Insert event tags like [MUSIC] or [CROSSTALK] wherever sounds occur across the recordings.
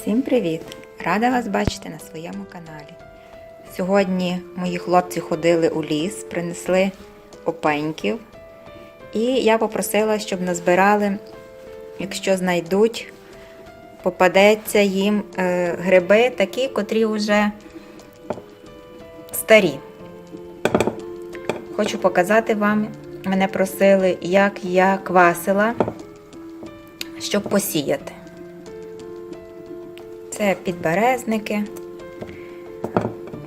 Всім привіт! Рада вас бачити на своєму каналі. Сьогодні мої хлопці ходили у ліс, принесли опеньків. І я попросила, щоб назбирали, якщо знайдуть, попадеться їм е, гриби такі, котрі вже старі. Хочу показати вам, мене просили, як я квасила, щоб посіяти. Це підберезники.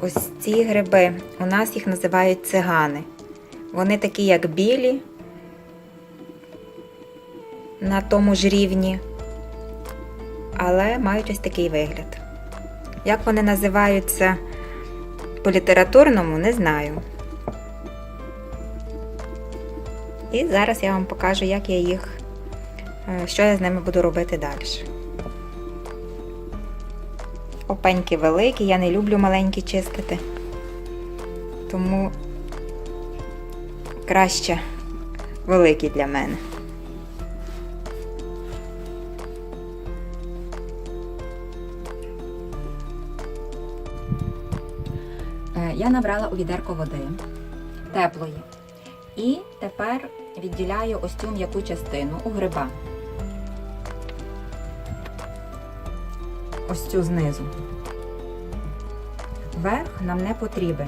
Ось ці гриби. У нас їх називають цигани. Вони такі, як білі, на тому ж рівні, але мають ось такий вигляд. Як вони називаються по літературному, не знаю. І зараз я вам покажу, як я їх, е, що я з ними буду робити далі. Опеньки великі, я не люблю маленькі чистити. Тому краще великі для мене. Е, Я набрала у відерко води теплої. І тепер відділяю ось цю м'яку частину у гриба. Ось цю знизу. Верх нам не потрібен.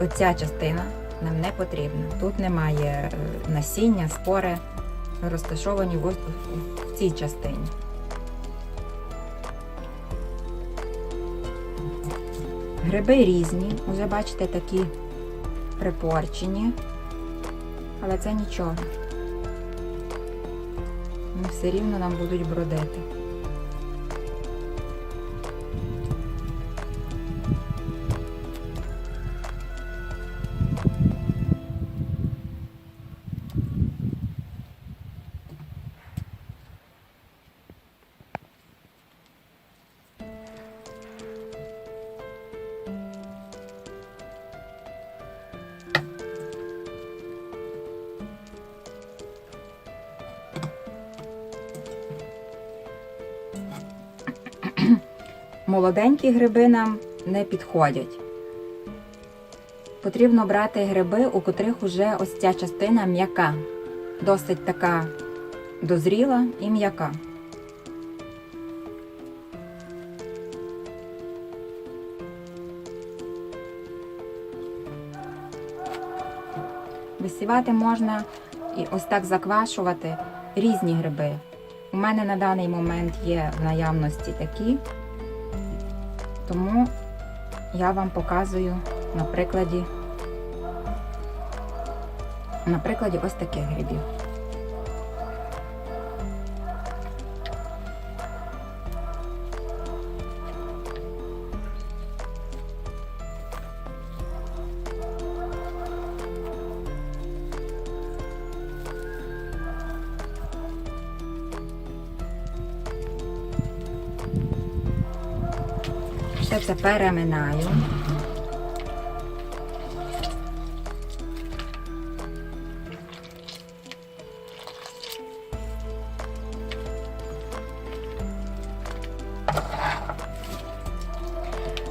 Оця частина нам не потрібна. Тут немає е, насіння, спори розташовані в цій частині. Гриби різні, вже бачите, такі припорчені, але це нічого. Вони все рівно нам будуть бродити. Молоденькі гриби нам не підходять. Потрібно брати гриби, у котрих уже ось ця частина м'яка, досить така дозріла і м'яка. Висівати можна і ось так заквашувати різні гриби. У мене на даний момент є в наявності такі, тому я вам показую на прикладі, на прикладі ось таких грибів. Все це переминаю.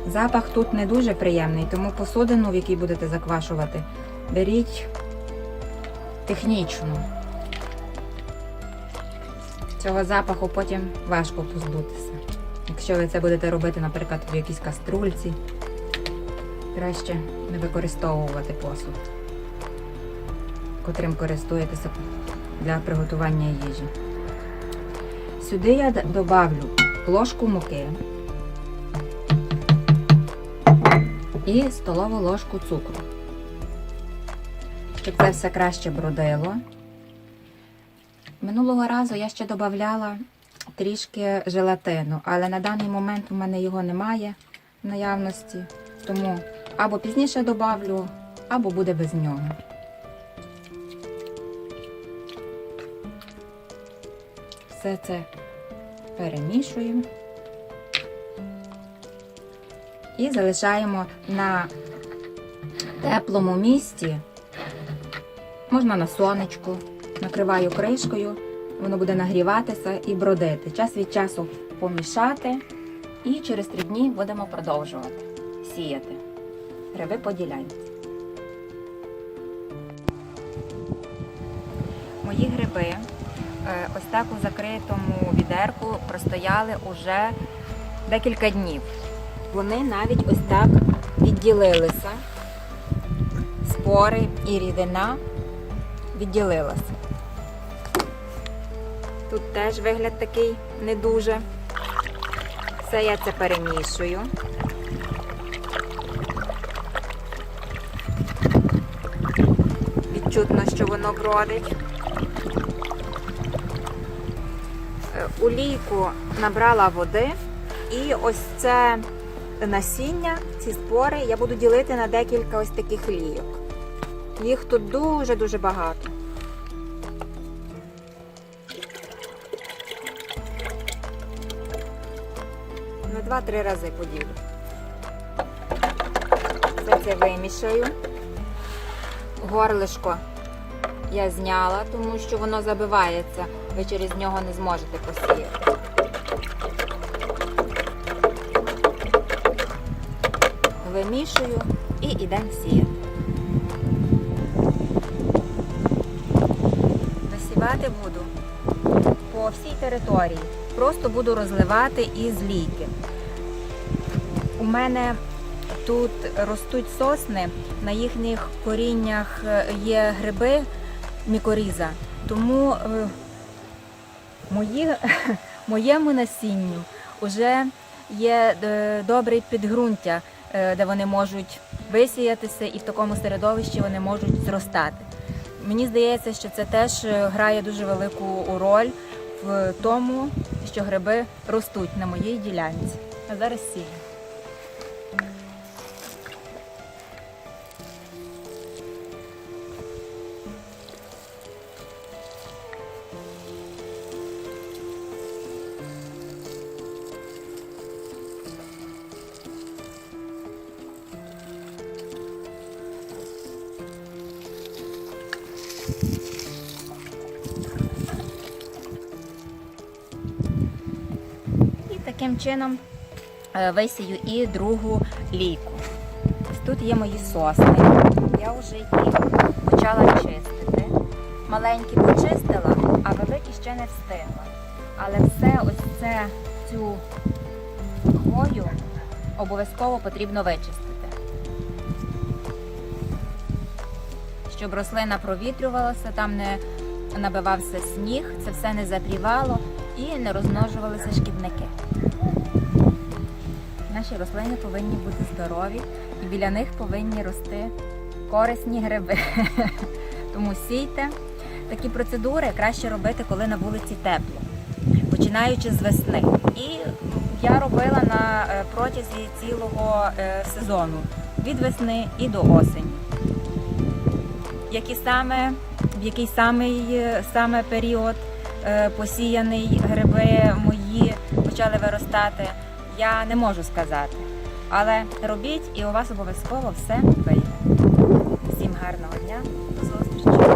Запах тут не дуже приємний, тому посудину, в якій будете заквашувати, беріть технічну. Цього запаху потім важко позбутися. Якщо ви це будете робити, наприклад, в якійсь каструльці, краще не використовувати посуд, котрим користуєтеся для приготування їжі. Сюди я добавлю ложку муки і столову ложку цукру, щоб це все краще бродило. Минулого разу я ще додавала трішки желатину, але на даний момент у мене його немає в наявності, тому або пізніше добавлю, або буде без нього. Все це перемішуємо. І залишаємо на теплому місці, можна на сонечку, накриваю кришкою воно буде нагріватися і бродити. Час від часу помішати, і через три дні будемо продовжувати сіяти. Гриби поділянці. Мої гриби е, ось так у закритому відерку простояли уже декілька днів. Вони навіть ось так відділилися. Спори і рідина відділилася. Тут теж вигляд такий не дуже. Все я це перемішую. Відчутно, що воно бродить. Е, У лійку набрала води і ось це насіння, ці спори я буду ділити на декілька ось таких лійок. Їх тут дуже-дуже багато. Два-три рази поділю. Це це вимішаю. Горлишко я зняла, тому що воно забивається. Ви через нього не зможете посіяти. Вимішую і йдемо сіяти. Висівати буду по всій території. Просто буду розливати із лійки. У мене тут ростуть сосни, на їхніх коріннях е, є гриби мікоріза, тому е, мої, [LAUGHS] моєму насінню вже є е, добре підґрунтя, де вони можуть висіятися і в такому середовищі вони можуть зростати. Мені здається, що це теж грає дуже велику роль в тому, що гриби ростуть на моїй ділянці. А зараз. І таким чином висію і другу лійку. Тут є мої сосни. Я вже їх почала чистити. Маленькі почистила, а великі ще не встигла. Але все ось це цю хвою обов'язково потрібно вичистити. Щоб рослина провітрювалася, там не набивався сніг, це все не запрівало і не розмножувалися шкідники. Наші рослини повинні бути здорові і біля них повинні рости корисні гриби. [LAUGHS] Тому сійте. Такі процедури краще робити, коли на вулиці тепло, починаючи з весни. І я робила на е, протязі цілого е, сезону від весни і до осені. Які саме, в який самий, е, саме період посіяний гриби мої почали виростати, я не можу сказати. Але робіть і у вас обов'язково все вийде. Всім гарного дня, до зустрічі!